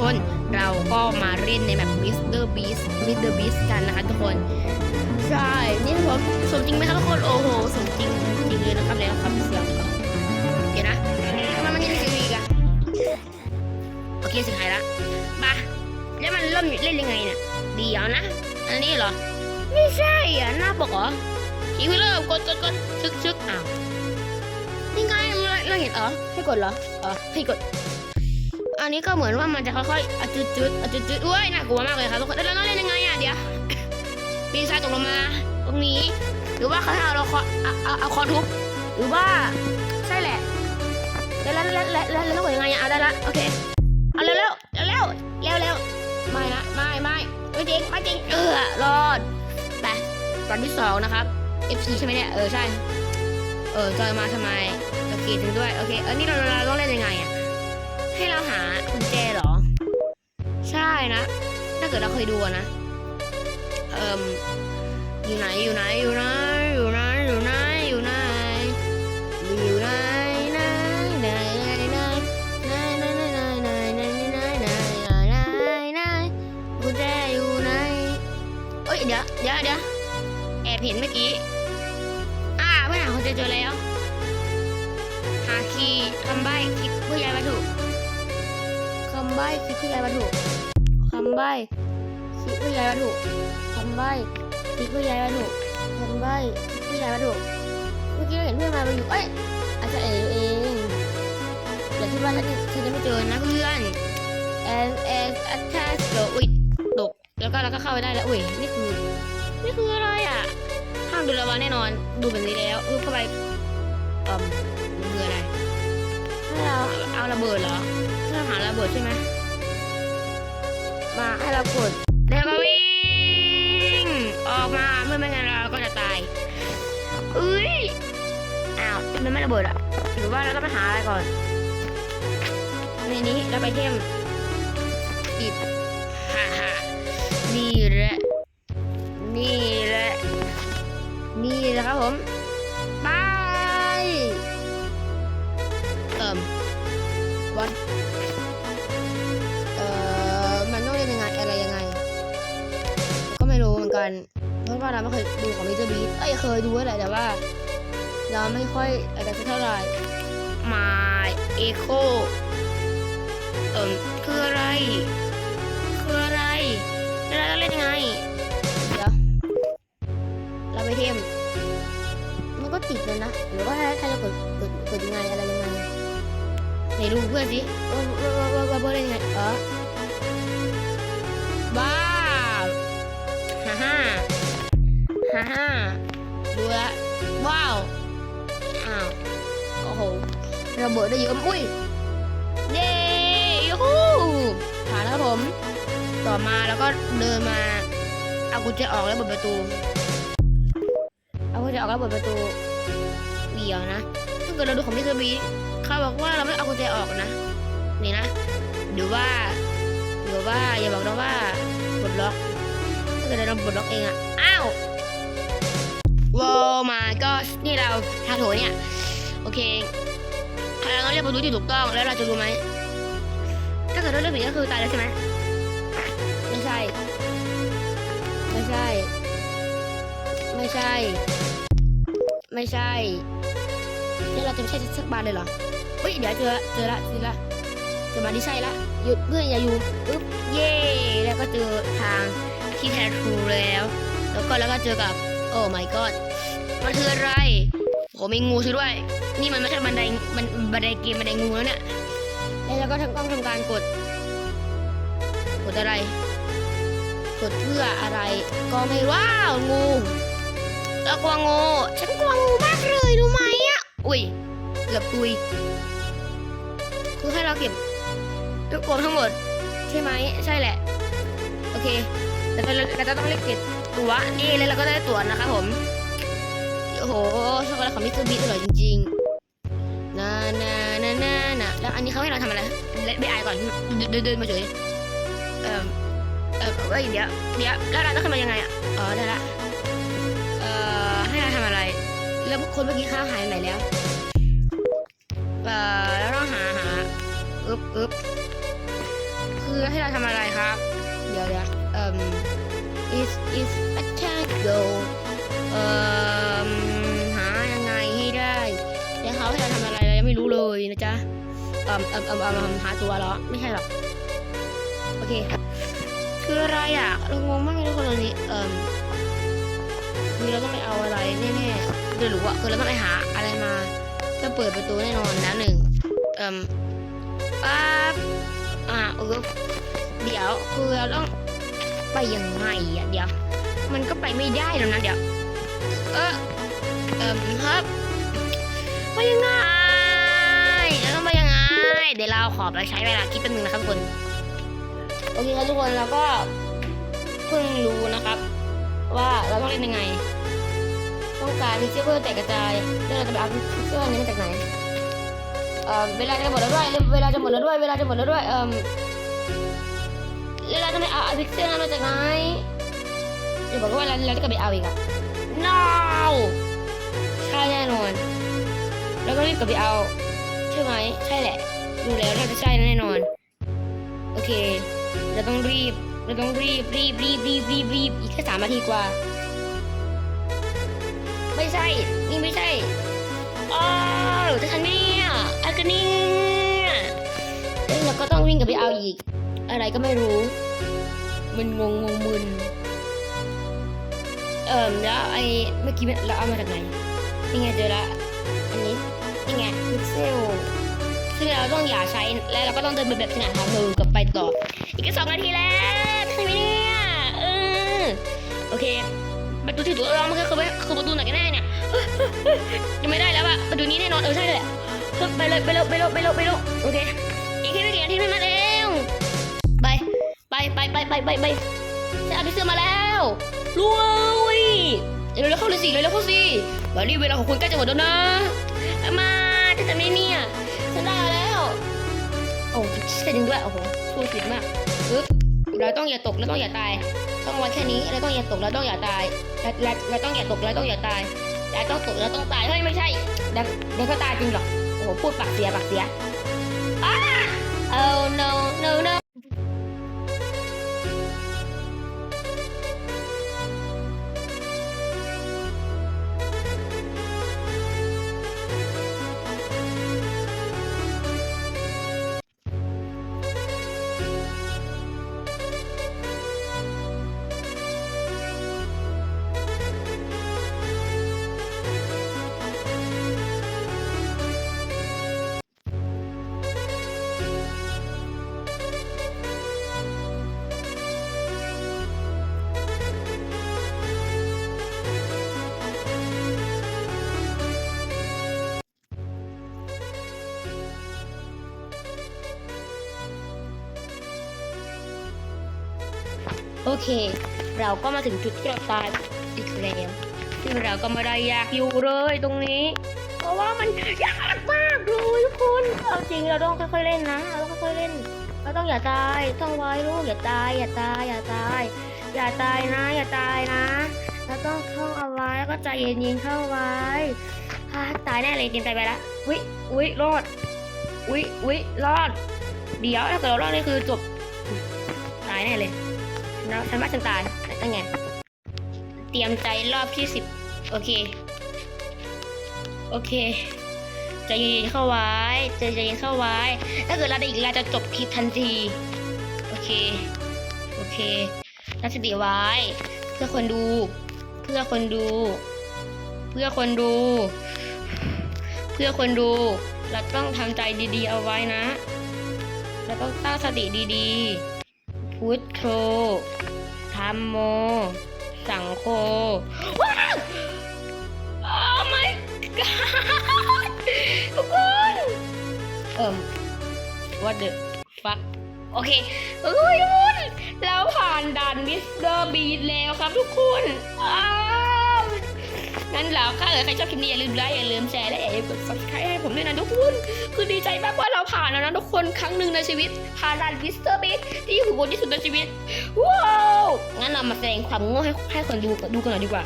คน เราก็มาเล่นในแบบ Mr. Beast Mr. Beast กันนะคะทุกคน ใช่ นี่ครับผมสมจริงไหมครับทุกคน โอ้โห สมจริงจริงเลยนะครับแล้วครับเสียงครับเดี๋ยวนะทำไมมันยังไม่อีกอะโอเคสิหายละมาแล้วมันเริ่มเล่นยังไงเนี่ยเดี๋ยวนะ อันนี้เหรอ ไม่ใช่อะหน้าปกเหรอทีวีเริ่มกดกดกดชึกชึกอ้าวนี่ไงเราเราเห็นเหรอให้กดเหรอเออให้กด อันนี้ก็เหมือนว่ามันจะค่อยๆอจุดจุดอจุดจุดอุ้ยน่ากลัวมากเลยครับทุกคนแล้วเราเล่นยังไงอะเดี๋ยวปีนทรายตกลงมา ตรงนี้ หรือว่าเขาให้เราคอเอาเอาคอทุบหรือว่าใช่แหละแล้วแล้วแล้วแล้วแล้วแล้วยังไงอะเอาได้ละโอเคเอาเร็วเร็วเร็วเร็วเร็วเร็วไม่นะไม่ไม่ไม่จริงไม่จริงเออรอดไปตอนที่สองนะครับ FC ใช่ไหมเนี่ยเออใช่เออจอยมาทำไมโอเคถึงด้วยโอเคเออนี่เราเราต้องเล่นยังไงอะ ให้เราหากุญแจเหรอ ใช่นะ ถ้าเกิดเราเคยดูนะ เอ่มอยู่ไหนอยู่ไหนอยู่ไหนอยู่ไหนอยู่ไหนอยู่ไหนอยู่ไหนไหนไหนไหนไหนไหนไหนไหนไหนไหนไหนไหนไหนกุญแจอยู่ไหนเอ้ยเดี๋ยวเดี๋ยวเดี๋ยวแอบเห็นเมื่อกี้อ่าเพื่อนหากุญแจเจอแล้วหาคีย์คำใบ้คลิกเพื่อย้ายวัตถุำใบ้คลิกเพื่อย้ายวัตถุคำใบ้คลิกเพื่อย้ายวัตถุคำใบ้ติ๊กเพื่อย้ายวัตถุคำใบ้ติ๊กเพื่อย้ายวัตถุเมื่อกี้เราเห็นเพื่อนมาเราอยู่เอ้ยอาจจะเอ๋เองอย่าคิดว่าฉันจะฉันจะไม่เจอนะเพื่อน and and attach เดี๋ยวอุ้ยตกแล้วก็เราก็เข้าไปได้แล้วอุ้ยนี่คือนี่คืออะไรอะห้ามดูระวังแน่นอนดูแบบนี้แล้วอึบเข้าไปเอ่มมันคืออะไรให้เราเอาระเบิดเหรอ ให้เราหาระเบิดใช่ไหมมาให้เรากดแล้วก็วิ่งออกมาเมื่อไม่งั้นเราก็จะตายเอ้ยอ้าวมันไม่ระเบิดอะหรือว่าเราต้องไปหาอะไรก่อนในนี้เราไปเทมปิดฮ่าฮ่านี่แหละนี่แหละนี่แหละครับผมไปเอิ่มวัน อนเพราะว่าเราไม่เคยดูของมิสเตอร์บีเอ้ยเคยดูแหละแต่ว่า เราไม่ค่อยอะไรสักเท่าไหร่มาเอโคเอ่มคืออะไร คืออะไรแล้วเราเล่นยังไง ดูแลวว้าวอ้าวโอ้โหระเบิดได้เยอะอุ้ยเย้ยูฮูผ่านแล้วครับผม ต่อมาแล้วก็เดินมาเอากุญแจออกแล้วเปิดประตูเอากุญแจออกแล้วเปิดประตูเดี๋ยวนะถ้าเกิดเราดูของมิสเตอร์บีเขาบอกว่าเราไม่เอากุญแจออกนะนี่นะหรือว่าหรือว่าอย่าบอกนะว่าปลดล็อกถ้าเกิดเราปลดล็อกเองอะ วว้าวมาก็นี่เราทาโถเนี่ย โอเคเราต้องเรียกประตูที่ถูกต้องแล้วเราจะรู้ไหมถ้าเกิดเราเลือกผิดก็คือตายแล้วใช่ไหมไม่ใช่ ไม่ใช่ ไม่ใช่ ไม่ใช่แล้วเราจะไม่ใช่สักบานเลยเหรอเฮ้ยเดี๋ยวเจอเจอละเจอละจะมาที่ใช่ละหยุดเพื่อนอย่าอยู่อึ๊บเย่แล้วก็เจอทางที่แท้ทรูแล้ว แล้วก็แล้วก็เจอกับ โอ้ my god มันคืออะไรโอ้มีงูช่วยด้วย นี่มันไม่ใช่บันไดมันบันไดเกมบันไดงูแล้วเนี่ยแล้วก็ทำต้องทำการกด กดอะไร กดเพื่ออะไรก็ไม่ว้าวงูแล้วกลัวงูฉันกลัวงูมากเลยรู้ไหมอะอุ้ยเกือบตุยคือให้เราเก็บรวบรวมทั้งหมด ใช่ไหมใช่แหละ โอเค แต่เราเราจะต้องเรียกเก็บ ตั๋วนี่เลยเราก็ได้ตั๋วนะครับผมโอ้โหช็อกโกแลตของมิสเตอร์บีอร่อยจริงๆนานานานานาแล้วอันนี้เขาให้เราทำอะไรไม่อก่อนเดินเดินมาเฉยเอ่อเออเอ้ยเดี๋ยวเดี๋ยวแล้วเราต้องขึ้นมายังไงอะอ๋อได้ละเอ่อให้เราทำอะไร แล้วคนเมื่อกี้ข้าวหายไหนแล้วเอ่อแล้วต้องหาหาอึ๊บอึ๊บคือให้เราทำอะไรครับ is is a tango เอ่มหายังไงให้ได้เดี๋ยวเขาให้เราทำอะไรเรายังไม่รู้เลยนะจ๊ะเอ่มเอ่มเอ่มเอ่มหาตัวเหรอไม่ใช่หรอกโอเค คืออะไรอะเรางงมากเลยทุกคนตอนนี้เอ่มคือเราต้องไปเอาอะไรแน่ๆไม่รู้อะคือเราต้องไปหาอะไรมาจะเปิดประตูแน่นอนแล้วหนึ่งเอ่มอ่าอ่าเออเดี๋ยวคือเราต้อง ไปยังไงอะเดี๋ยว มันก็ไปไม่ได้แล้วนะเดี๋ยว เออเอ่มครับไปยังไงเราต้องไปยังไง เดี๋ยวเราขอไปใช้เวลาคิดแป๊บนึงนะครับทุกคน โอเคครับทุกคนเราก็เพิ่งรู้นะครับ ว่าเราต้องเล่นยังไง ต้องการพิกเซลเพื่อแตกกระจายแล้วเราจะไปเอาพิกเซลนี้มาจากไหนเออเวลาจะหมดแล้วด้วย เวลาจะหมดแล้วด้วย เวลาจะหมดแล้วด้วยเอ่อ แล้วเราจะไปเอาพิกเซลนั้นมาจากไหนอย่าบอกว่าเราเราจะกลับไปเอาอีกอะ no ใช่แน่นอน แล้วก็รีบกลับไปเอา ใช่ไหมใช่แหละ ดูแล้วน่าจะใช่แน่นอน โอเค เราต้องรีบ เราต้องรีบรีบรีบรีบรีบรีบอีกแค่สามนาทีกว่า ไม่ใช่ นี่ไม่ใช่อ้าวจะทันไหมเนี่ยอะไรกันเนี่ยเอ้ยเราก็ต้องวิ่งกลับไปเอาอีก อะไรก็ไม่รู้ มันงงงงมึนเอิ่มแล้วไอ้เมื่อกี้เราเอามาจากไหนนี่ไงเจอละอันนี้นี่ไงพิกเซลซึ่งเราต้องอย่าใช้และเราก็ต้องเดินไปแบบสง่าผ่าเผยกับไปต่อ อีกแค่สองนาทีแล้วใช่ไหมเนี่ยเออโอเคประตูที่ถูกต้องมันคือคือประตูไหนกันแน่เนี่ยเฮ้ยเฮ้ยเฮ้ยยังไม่ได้แล้วอะประตูนี้แน่นอนเออใช่เลยไปเลยไปเร็วไปเร็วไปเร็วไปเร็วโอเคอีกแค่ไม่กี่นาทีเท่าเองไป ไปไปไปไปไปไปฉันเอาพิเศษมาแล้วรวยเร็วๆเข้าเลยสิเร็วเข้าสิวันนี้เวลาของคุณใกล้จะหมดแล้วนะมาจะทำไม่เนี่ยฉันได้แล้วโอ้ใช่จริงด้วยโอ้โหพูดผิดมากปึ๊บเราต้องอย่าตกเราต้องอย่าตาย ต้องไว้แค่นี้เราต้องอย่าตกเราต้องอย่าตายเราเราต้องอย่าตกเราต้องอย่าตายเราต้องตกเราต้องตายเฮ้ยไม่ใช่เดี๋ยวเดี๋ยวก็ตายจริงหรอโอ้โหพูดปากเสียปากเสียอ้า oh no โอเค เราก็มาถึงจุดที่เราตายอีกแล้วซึ่งเราก็ไม่ได้อยากอยู่เลยตรงนี้ เพราะว่ามันยากมากเลยทุกคนเอาจริงเราต้องค่อยๆเล่นนะ เราต้องค่อยๆเล่น เราต้องอย่าตายต้องไว้ลูกอย่าตาย อย่าตาย อย่าตาย อย่าตายนะ อย่าตายนะ เราต้องท่องเอาไว้แล้วก็ใจเย็นๆเข้าไว้ฮ่าตายแน่เลยเตรียมใจไปละอุ้ยอุ้ยรอดอุ้ยอุ้ยรอด เดี๋ยวถ้าเกิดเรารอดนี่คือจบ ตายแน่เลย นะฉันว่าฉันตายตั้งไง เตรียมใจรอบที่สิบโอเค โอเคใจเย็นๆเข้าไว้ใจเย็นๆเข้าไว้ ถ้าเกิดเราได้อีกเราจะจบคลิปทันที โอเค โอเคตั้งสติไว้ เพื่อคนดู เพื่อคนดู เพื่อคนดู เพื่อคนดู เราต้องทำใจดีๆเอาไว้นะ เราต้องตั้งสติดีๆ พุทโธธรรมโม สังโฆว้าว Oh my god ทุกคน เอิ่ม what the fuck โอเคเอ้ยทุกคนเราผ่านด่านมิสเตอร์บีแล้วครับทุกคนอ้าว งั้นแล้วค่ะเออใครชอบคลิปนี้อย่าลืมไลค์อย่าลืมแชร์และอย่าลืมกด subscribe ให้ผมด้วยนะทุกคนคือดีใจมากว่าเราผ่านแล้วนะทุกคนครั้งหนึ่งในชีวิตผ่านด่านวิสเตอร์บิสที่หือวที่สุดในชีวิตว้าวงั้นเรามาแสดงความโง่ให้ให้คนดูดูกันหน่อยดีกว่า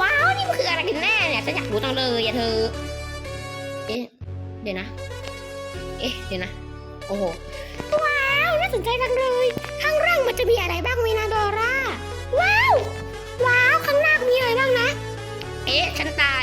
ว้าวนี่มันคืออะไรกันแน่เนี่ยฉันอยากรู้จังเลยอย่าเธอเอ๊ะเดี๋ยวนะ เอ๊ะเดี๋ยวนะโอ้โหว้าวน่าสนใจจังเลยข้างล่างมันจะมีอะไรบ้างไหมนาดอร่าว้าว เอ๊ะ ฉันตาย